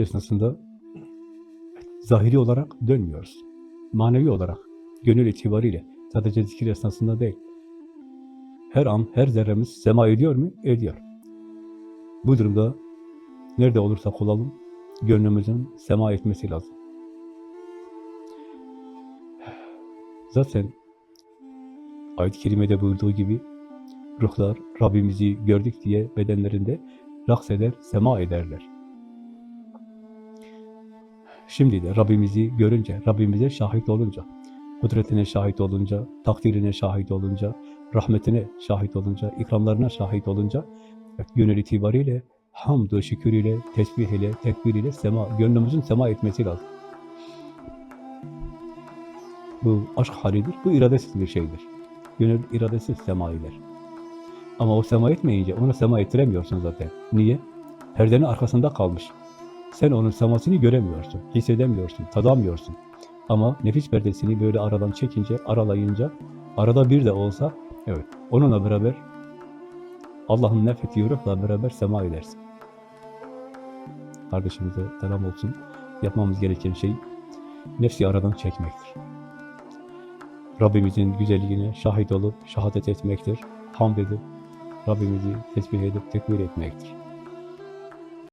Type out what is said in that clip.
esnasında zahiri olarak dönmüyoruz. Manevi olarak, gönül itibariyle, sadece zikir esnasında değil. Her an, her zerremiz sema ediyor mu? Ediyor. Bu durumda nerede olursak olalım, gönlümüzün sema etmesi lazım. Zaten ayet-i kerimede buyurduğu gibi ruhlar Rabbimizi gördük diye bedenlerinde raks eder, sema ederler. Şimdi de Rabbimizi görünce, Rabbimize şahit olunca, kudretine şahit olunca, takdirine şahit olunca, rahmetine şahit olunca, ikramlarına şahit olunca, gönül itibariyle hamd şükür ile, tesbih ile, tekbir ile sema, gönlümüzün sema etmesi lazım. Bu aşk halidir, bu iradesiz bir şeydir. Gönül iradesiz sema eder. Ama o sema etmeyince ona sema ettiremiyorsun zaten. Niye? Perdenin arkasında kalmış. Sen onun semasını göremiyorsun, hissedemiyorsun, tadamıyorsun. Ama nefis perdesini böyle aradan çekince, aralayınca, arada bir de olsa, evet, onunla beraber Allah'ın nefettiği ruhla beraber sema edersin. Kardeşimize selam olsun. Yapmamız gereken şey nefsi aradan çekmektir. Rabbimizin güzelliğine şahit olup şehadet etmektir. Hamd edip Rabbimizi tesbih edip tekbir etmektir.